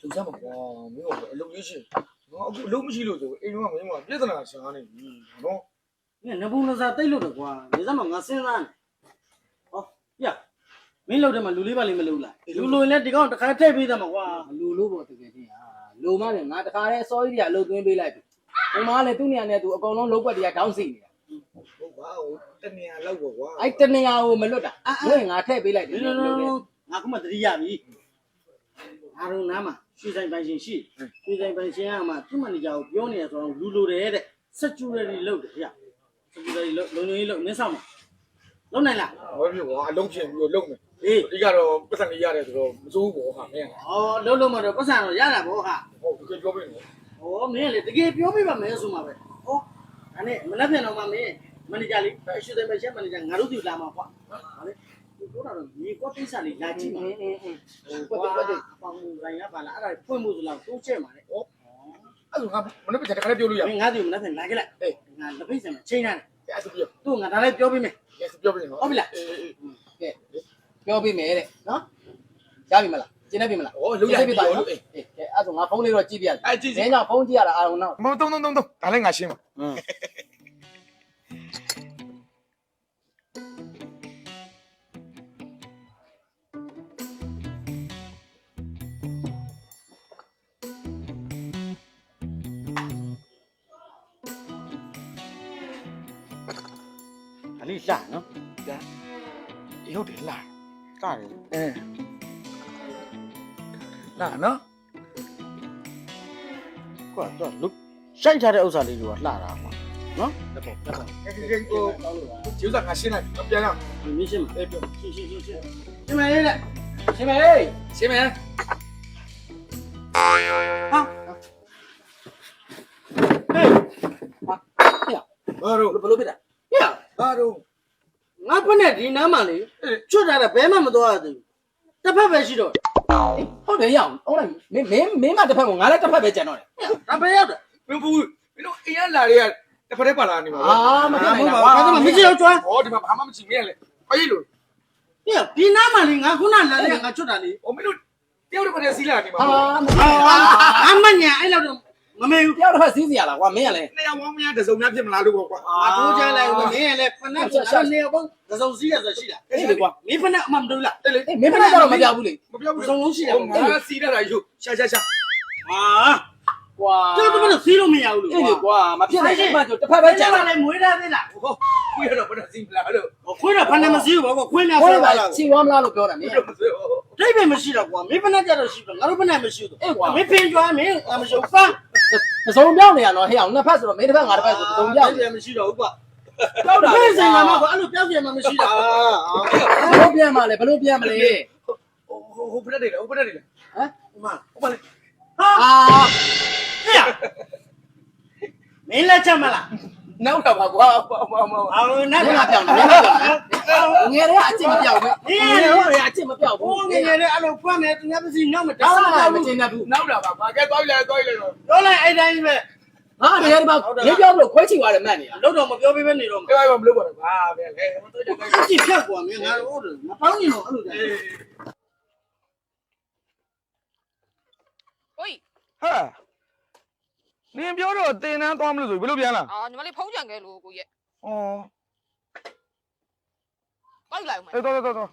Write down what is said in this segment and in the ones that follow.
လုံစမ်းပါကွာမင်းကအလုပ်ရရှိငါအခုအလုပ်မရှိလို့ဆိုအိမ်ကမင်းကပြဿနာရှာနေပြီနော်ငါနဘူးနစားတိတ်လို့တော့ကွာနေစမ်းမငါစဉ်းစားနေဟောပြမင်းလောက်တယ်မှာလူလေးပါလိမ့်မလို့လားလူလိုရင်လည်းဒီကောင်တစ်ခါထည့်ပေးသမှာကွာလူလို့ပေါ့တကယ်ချင်းဟာလူမလည်းငါတခါတည်းစောကြီးတွေကအလုပ်သွင်းပေးလိုက်ပြီဟိုမှာလည်းသူ့နေရာနဲ့သူအကုန်လုံးလုံးွက်တွေကတောင်းစီနေတာဟုတ်ပါဘူးတနေရာလောက်ပေါ့ကွာအဲ့တနေရာကိုမလွတ်တာအဲ့ငါထည့်ပေးလိုက်တယ်နော်လို့နော်လေနော်ငါကမှတတိယပြီ အားလုံးနားမှာရွှေဆိုင်ပိုင်ရှင်ရှိရွှေဆိုင်ပိုင်ရှင်ကမှသူ့မန်နေဂျာကိုပြောနေရဆိုတော့လူလိုတယ်တဲ့စက်ကျူရည်လုပ်တယ်ဗျစက်ကျူရည်လုပ်လုံလုံကြီးလုပ်မင်းဆောင်မလုံနိုင်လားဟောပြီကွာအလုံးပြင်ပြီးတော့လုပ်မယ်အေးဒီကတော့ပတ်စံလေးရတယ်ဆိုတော့မစိုးဘူးပေါ့ဟာမင်းဩလုံးလုံးမတော့ပတ်စံတော့ရတာဗောဟာဟုတ်ဒီကပြောပြနေဩမင်းလေတကယ်ပြောပြပါမယ်ဆိုမှာပဲဩဒါနဲ့မနေ့ပြန်တော့မှမင်းမန်နေဂျာလေးရွှေဆိုင်ပိုင်ရှင်မန်နေဂျာငါတို့ဒီလာမှာကွာဟာလေဒီ ပြောတာတော့ဒီကော့တိတ်စာလေးလာကြည့်ပါအင်းအင်းအင်းကွာကွာပေါင်ဆိုင်ကပါလားအဲ့ဒါဖွင့်မှုဆိုလားတိုးချက်မှာလေဩအဲ့ဒါငါမနေ့ကတခါလေးပြောလို့ရမင်းငါဒီမနေ့ကလာခဲ့လိုက်အေးငါလက်ဖိတ်စံမှာချိန်ထားတယ်အဲ့ဒါပြောသူ့ငါဒါလည်းပြောပြမယ်အဲ့ဒါပြောပြနေနော်ဟုတ်ပြီလားအေးအေးကဲပြောပေးမယ်တဲ့နော်ရပြီမလားကျင်းနေပြီမလားဟောလုံးရပြီပါတော့နော်အေးအေးကဲအဲ့ဒါငါဖုန်းလေးတော့ကြည့်ပြတယ်အဲ့ကြည့်ကြည့်မင်းကြောင့်ဖုန်းကြည့်ရတာအားလုံးတော့မဟုတ်တုံးတုံးတုံးတုံးဒါလည်းငါရှင်းပါอืม အလေးရှာနော်ရုပ်တယ်လာကားတယ်အဲလာနော်ကွာတော့လုရှိုက်ထားတဲ့ဥစ္စာလေးတွေကလှတာကွာနော်တက်ပေါ့တက်ပေါ့ကဲကဲကဲဟိုကျူးစားငါရှင်းလိုက်ပြန်ရအောင်ဒီမင်းရှင်းမအေးပြောရှင်းရှင်းရှင်းရှင်းရှင်းမလေးလေရှင်းမယ်ဟေးရှင်းမယ်ဟာဘာလို့ဘယ်လိုဖြစ်တာဟဲ့ဘာလို့ငါဖက် နဲ့ဒီနားမှာလေချွတ်ထားတာဘဲမှမသွားရသေးဘူးတစ်ဖက်ပဲရှိတော့ဟုတ်တယ်ရအောင်ဟုတ်လားမင်းမင်းမင်းမတစ်ဖက်ကိုငါလည်းတစ်ဖက်ပဲကြံတော့တယ်ဒါပဲရောက်တယ်မင်းဘူးမင်းတို့အိမ်ကလာတွေကတစ်ဖက်တည်းပါလာနေပါအာမဖြစ်နိုင်ပါဘာမှမကြည့်တော့ကျွမ်းဟောဒီမှာဘာမှမကြည့်မရလေအေးလို့ဟဲ့ဒီနားမှာလေငါခုနလာလေငါချွတ်တာလေဟောမင်းတို့တယောက်တစ်ဖက်တည်းစီးလာနေမှာအာမအမညာအဲ့လောက်တော့ မမေဘူးတယောက်တစ်ဖက်စီးစီရလားကွာမင်းကလည်းနှစ်ယောက်ဝမ်းမရတစုံများဖြစ်မလားလို့ပေါ့ကွာအတိုးချလိုက်ဦးမင်းလည်းဖက်နဲ့ချာနေပေါ့သစုံစည်းရဆိုရှိတာအေးလေကွာမင်းဖက်နဲ့အမှမတူလားအေးလေအေးမင်းဖက်ကတော့မပြောဘူးလေမပြောဘူးသစုံလုံးရှိတယ်ဟိုငါစီးရတာယူရှာရှာရှာဟာကွာကျတော့တော့စီးလို့မရဘူးလို့အေးလေကွာမဖြစ်နိုင်မှဆိုတစ်ဖက်ပဲကြံလာတော့လေမွေးထားသေးလားဟောကိုရတော့ဘယ်တော့စီးမလားလို့ခွေးတော့ဖက်နဲ့မစီးဘူးကွာခွေးနဲ့ဟိုဆွဲကပါလားချီဝမ်းမလားလို့ပြောတာမင်းပြောမစိုးဒိတ်ပဲမရှိတော့ကွာမင်းဖက်နဲ့ကြတော့ရှိတော့ငါတို့ဖက်နဲ့မရှိဘူးအေးကွာမင်းဖင်ကြွားမင်းအမရှိဘူးဖမ်း ပစုံပြောင်းနေရတော့ဟဲ့အောင်နှစ်ဖက်ဆိုတော့မင်းတစ်ဖက်ငါတစ်ဖက်ဆိုပစုံပြောင်းတယ်မရှိတော့ဘူးကွာပြောက်တာဖင်ဆိုင်ကမှကွာအဲ့လိုပြောက်ပြန်မှမရှိတာဘလို့ပြန်မလဲဘလို့ပြန်မလဲဟိုဟိုဘယ်နဲ့လဲဟိုဘယ်နဲ့လဲဟမ်ဥမာဟိုဘာလဲဟာအာဟဲ့မင်းလက်ချက်မလား နောက်တော့ပါကွာဟောဟောဟောအော်နတ်ငါပြောင်းနေငါပြောင်းနေငယ်တွေကအချစ်မပြောက်ဘူးငယ်တွေကအချစ်မပြောက်ဘိုးဘူးငယ်ငယ်လေးအဲ့လိုဖွင့်နေသူများပစီနောက်မဒါတောင်းမှတာမမကျချင်းင်တတ်ဘူးနောက်တော့ပါကွာကဲသွားပြီလေသွားပြီလေတော့ပြောလိုက်အဲ့တိုင်းပဲငါတကယ်ဒီမှာရေပြောင်းလို့ခွဲချီသွားတယ်မှတ်နေတာလို့တော့မပြောပေးပဲနေတော့မှာအေးဘာမလုပ်ပါတော့ကွာဗျာလေဟိုတော့ကြိုက်ကြည့်ဖြတ်ကွာမင်းငါတို့မပေါင်းနေတော့အဲ့လိုတည်းအေးကိုကြီးဟာ နင်ပြောတော့တင်တန်းသွားမလို့ဆိုဘယ်လိုပြန်လာအာညီမလေးဖုံးကြံခဲ့လို့ကိုကြီးဩရဲ့တောက်လိုက်အောင်မယ်အေးတော့တော့တော့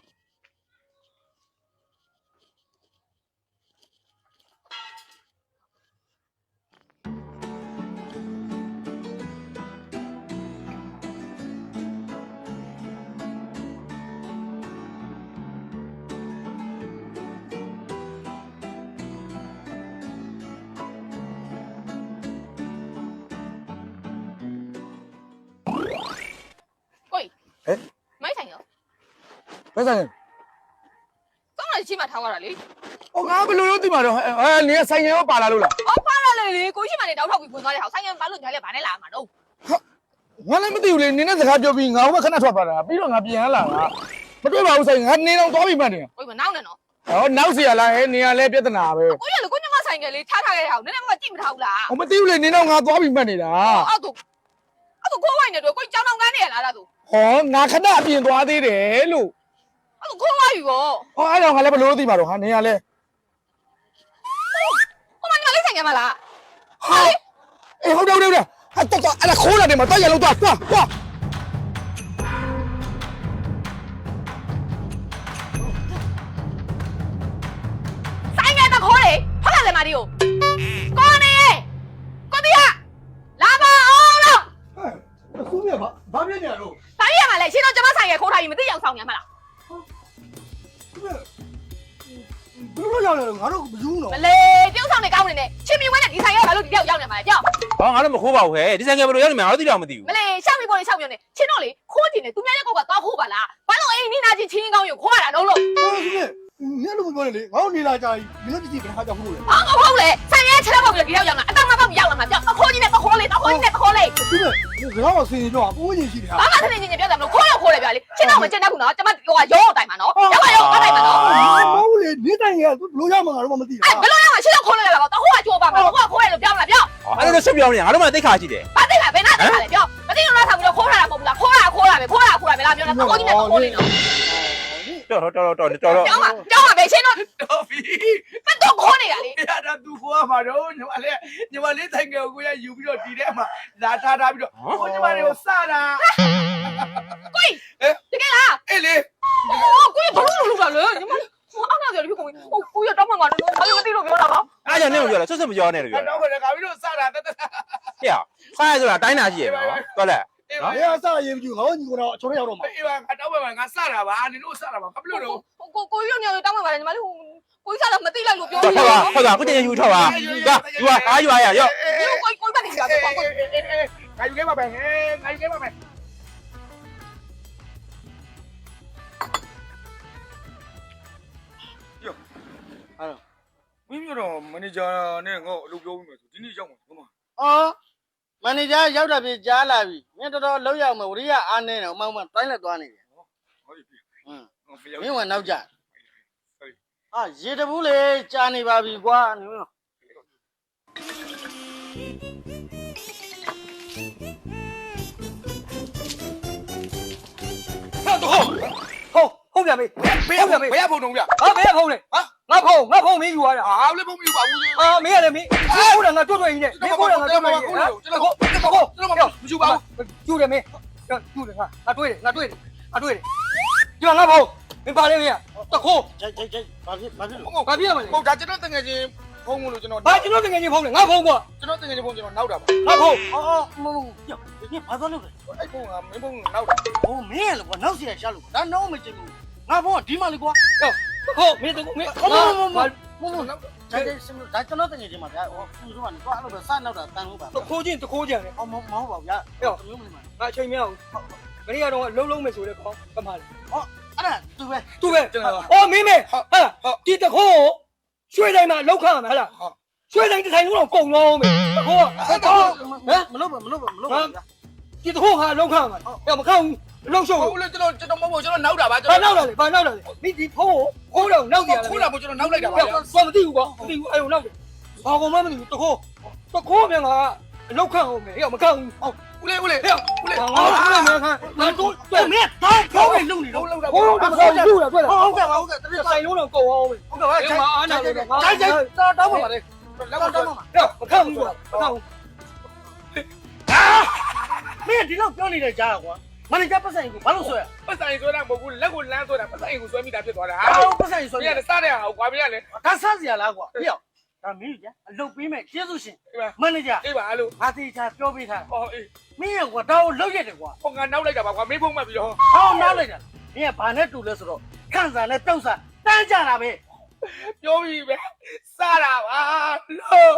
ဘယ်ဆိုင်ကောင်းတယ်ရှိမှထားရတာလေဩငါဘယ်လိုလုပ်သိမှာတော့အဲနင်ဆိုင်ရောပါလာလို့လားအော်ပါလာလေလေကိုကြီးမှလည်းတောက်ထောက်ပြီးဝင်သွားတဲ့ဟောက်ဆိုင်ရဘာလို့ညားလဲဘာနဲ့လာမှာတော့ငါလည်းမသိဘူးလေနင်နဲ့စကားပြောပြီးငါဟိုဘက်ခဏထွက်သွားတာပြီးတော့ငါပြန်လာတာမတွေ့ပါဘူးဆိုင်ငါနေတော့သွားပြီမှတ်တယ်ကိုကြီးမနောက်နဲ့နော်ဟောနောက်စီရလားဟဲ့နေရလဲပြဿနာပဲကိုကြီးကလေကိုညမဆိုင်ကလေးထားထားခဲ့တဲ့ဟောက်နည်းနည်းမှကြည့်မထားဘူးလားဟောမသိဘူးလေနင်တော့ငါသွားပြီမှတ်နေတာအောက်တော့အောက်တော့ကိုဝိုင်းနေတော့ကိုကြီးကြောင်းတောင်ကန်းနေရလားလားသူဟောငါခဏအပြင်သွားသေးတယ်လို့ အောက်တော့ကိုဝိုင်းပြီဗောဟောအဲ့တော့ငါလည်းဘယ်လိုလုပ်သိမှာတော့ဟာနေရလဲဆိုင်ငယ်မလားဟာအေးဟုတ်တယ်ဟုတ်တယ်ဟုတ်တယ်ဟာတော့တော့အဲ့ဒါခိုးလာတယ်မှာတော့ရလို့တော့သွားသွားဆိုင်ငယ်တခိုးလေဟုတ်လားလေမာဒီကိုကိုနေကိုတီးရလာပါအောင်လို့အခုမြဘာဘာပြနေရလို့ဘာရမှာလဲရှင်းတော့ကျမဆိုင်ငယ်ခိုးထားပြီးမသိအောင်ဆောင်ငယ်မလား ဘယ်လိုရောက်လဲငါတို့မယူတော့မလေးပြုံးဆောင်နေကောင်းနေနဲ့ချင်းမြဝဲနဲ့ဒီဆိုင်ငယ်ဘာလို့ဒီရောက်ရောက်နေမှာလဲပြောဟောငါတို့မခိုးပါဘူးဟဲ့ဒီဆိုင်ကဘယ်လိုရောက်နေမှာငါတို့သိတော့မသိဘူးမလေးရှောက်ပြီးပေါ်နေရှောက်ပြောနေချင်းတော့လေခိုးတင်နေသူများရဲ့ကောက်ကသွားခိုးပါလားဘာလို့အိမ်နီးနာချင်းချင်းကောင်းရုံခိုးရတာလုံးလို့ညနေမပြောနဲ့လေငါတို့နေလာကြပြီမင်းတို့ကြည့်ဘယ်ဟာကြောင့်ဟုတ်လဲဟာမဟုတ်လေဆိုင်ငယ်ချက်တော့ပြီးဒီရောက်ရောက်လာအတောင်မတော့ရောက်လာမှာပြောခိုးကြီးနဲ့ခိုးလေးခိုးကြီးနဲ့ခိုးလေးသူကဘယ်တော့ဆင်းတော့ကိုကြီးရှိတယ်ဟာဘာမှသနေနေပြောတယ်မလို့ခိုးရခိုးလေပြောလေချင်းတော့မကျင်တတ်ဘူးနော်ကျမဟိုကရောအောင်တိုင်မှာနော်ရောက်ရောက်အောင်တိုင်မှာနော် မဟုတ်လေနေတိုင်ရဘယ်လိုရမှာငါတို့မသိအဲ့ဘယ်လိုရမှာချင်းတော့ခိုးလိုက်ရပါတော့ဟိုကချိုးပါမှာဟိုကခိုးရလို့ပြောမလားပြောအဲ့လိုဆက်ပြောနေငါတို့မှသိခါရှိတယ်ဘာသိလားဘယ်နာသိလားလေပြောမသိလို့လားဆောက်ပြီးတော့ခိုးရတာမဟုတ်ဘူးလားခိုးရခိုးရပဲခိုးရခိုးရပဲလားပြောနေတာခိုးကြီးနဲ့ခိုးနေနော်တော်တော်တော်တော်တော်တော်ပြောမှာပြောမှာပဲချင်းတော့တော်ပြီဘယ်တော့ခိုးနေတာလေရတာသူကိုကမှာတော့ညီမလေးညီမလေးထိုင်ငယ်ကိုကိုရယူပြီးတော့ဒီထဲမှာလာထားထားပြီးတော့ကိုညီမလေးကိုစတာကိုကြီးတကယ်လား အေးလေ ဟိုကိုကြီးဘလို့လို့လို့လဲညီမအောက်နာပြောလို့ကိုကြီးဟိုကိုကြီးတောင်းမှမှာတော့ဘာလို့မသိလို့ပြောတာပါ အားကြောင့်နေမပြောလားဆွတ်ဆွတ်မပြောနဲ့လို့ပြောတာတော့ကလည်းကပြီးတော့စတာတက်တက်ဟဲ့စားရဆိုတာတိုင်းတာရှိရနော်တော်လက်အေးဘပါယ်ဟာစားရင်ကြည့်ငါတို့ညီကတော့အချောရောက်တော့မှာအေးပါငါတော့ပဲငါစတာပါနင်တို့စတာပါဘာဖြစ်လို့တော့ကိုကိုကြီးညတောင်းမှပါတယ်ညီမလေးဟိုကိုကြီးစားတော့မသိလိုက်လို့ပြောဟုတ်နေပါတယ်ဟုတ်ပါကိုတင်ယူထောက်ပါကယူပါအားယူပါရရော့ဒီကိုကိုကြီးပတ်နေကြတယ်ပေါ့ကိုငါယူခဲ့ပါပဲဟဲ့ငါယူခဲ့ပါပဲ မင်းပြောတော့မန်နေဂျာနဲ့ငါ့အလုပ်ပြောပြီးမယ်ဆိုဒီနေ့ရောက်မှာဟုတ်မှာအော်မန်နေဂျာရောက်တာပြီကြားလာပြီမင်းတော်တော်လောက်ရောက်မယ်ဝရိယအားနေတယ်အမောင်မတိုင်းလက်သွားနေတယ်ဟုတ်ပြီဟွန်းဟောပြောမင်းကနောက်ကြအာရေတဘူးလေကြားနေပါပြီကွာနင်ဟုတ်တော့ဟုတ်ဟုတ်ပြန်ပြီဘယ်ဘယ်ဘယ်ဖုန်းတော့ဗျဟာဘယ်ဖုန်းလဲဟာ ငါဖုန်းငါဖုန်းမင်းယူသွားတာအာလည်းဖုန်းမယူပါဘူးအာမင်းရတယ်မင်းဟုတ်တယ်ငါတွတ်တွတ်ရင်းနဲ့မင်းဟုတ်တယ်ငါတွတ်တွတ်ရင်းနဲ့ကျွန်တော်ကျွန်တော်ကျွန်တော်မယူပါဘူးကျူတယ်မင်းကျူတယ်ငါငါတွေ့တယ်ငါတွေ့တယ်ငါတွေ့တယ်ဒီမှာငါဖုန်းမင်းပါလေမင်းတခိုးကြိုက်ကြိုက်ကြိုက်ဘာဖြစ်ဘာဖြစ်လို့ဘာပြရမလဲဟုတ်ဒါကျွန်တော်တငယ်ချင်းဖုန်းမလို့ကျွန်တော်ဘာကျွန်တော်တကယ်ကြီးဖုန်းလေငါဖုန်းကွာကျွန်တော်တငယ်ချင်းဖုန်းကျွန်တော်နောက်တာပါငါဖုန်းအော်အော်မဟုတ်ဘူးပြောဒီဘာသွားလို့လဲအဲ့ဖုန်းကမင်းဖုန်းနောက်တာဟိုမင်းရလေကွာနောက်စီရရှာလို့ဒါတော့မချင်ဘူးငါဘောကဒီမှာလေကွာတ ခိုးမင်းတခိုးမင်းမမမမမဖုန်းနောက်တာဒါကြိုက်စမဒါကျွန်တော်တကယ်ချင်းမှာဗျာဟိုသူတို့ကကွာအဲ့လိုပဲစနောက်တာတန်ဟုတ်ပါတခိုးချင်းတခိုးချင်းလေအော်မမဟုတ်ပါဘူးဗျာမျိုးမလေးမှာငါအချိန်မရဘူးမင်းကတော့လုံးလုံးမယ်ဆိုတဲ့ခေါင်းကမှလေအဲ့ဒါသူပဲသူပဲအော်မင်းမေဟာဒီတခိုးရွှေတိုင်းမှာလောက်ခါမှာဟလားရွှေတိုင်းတစ်ထိုင်လုံးတော့ကုန်လုံးမယ်တခိုးအဲ့တော့မလုပ်ပါမလုပ်ပါမလုပ်ပါဗျာဒီတခိုးဟာလောက်ခါမှာဟဲ့မကောင်း လုံးရှုပ်ဟုတ်လေကျွန်တော်ကျွန်တော်မဟုတ်ဘူးကျွန်တော်နောက်တာပါကျွန်ဘာတော်နောက်လာလဲဘာနောက်လာလဲမိဒီဖုန်းကိုခိုးတော့နောက်ကြရခိုးလာမို့ကျွန်တော်နောက်လိုက်တာပါဟဲ့ဘာမသိဘူးကွာမသိဘူးအဲ့ုံနောက်တယ်ဘာကောင်မှမသိဘူးတခိုးတခိုးမြန်ကအလောက်ခန့်အောင်မယ်ဟဲ့မကောင်းဘူးဟုတ်ဦးလေးဦးလေးဟဲ့ဦးလေးငါငါလည်းမြန်ခန့်ငါတို့တော့မင်းတော့ခေါင်းနဲ့လုံနေဟုတော့တ်လောက်တာဘိုးတော့မကောင်းဘူးလားတွေ့လားဟုတ်ကဲ့ပါဟုတ်ကဲ့တဒီပည့်ဆိုင်လုံးတော့ကုန်အောင်မယ်ဟုတ်ကဲ့ပါဒီမှာအားနာလို့ငါကြိုက်ကြိုက်တော့တော့ပါပါလေလောက်တော့တော့တော့ပါဟဲ့မကောင်းဘူးကွာမကောင်းဘူးမင်းဒီလောက်ပြောနေတဲ့ကြားကွာ မန်နေဂျာပတ်ဆိုင်ကိုဘာလို့ဆွဲပတ်ဆိုင်ဆွဲတာမဟုတ်ဘူးလက်ကိုလမ်းဆွဲတာပတ်ဆိုင်ကိုဆွဲမိတာဖြစ်သွားတာအာပတ်ဆိုင်ဆွဲပြရတယ်စားတဲ့ဟာကိုကွာပြရလေဒါဆန်းစရာလားကွာပြောဒါမင်းကြီးအလုပ်ပေးမဲ့ကျေးဇူးရှင်အေးပါမန်နေဂျာအေးပါအဲ့လိုငါတေချာပြောပေးထားဟောအေးမင်းရဲ့ကွာဒါကိုလောက်ရတယ်ကွာဟောငါနောက်လိုက်တာပါကွာမင်းဖုန်းမှတ်ပြီးတော့ဟောနားလိုက်တာမင်းကဘာနဲ့တူလဲဆိုတော့ခန့်စာနဲ့တောက်စာတန်းကြတာပဲပြောပြီးပဲစားတာပါလို့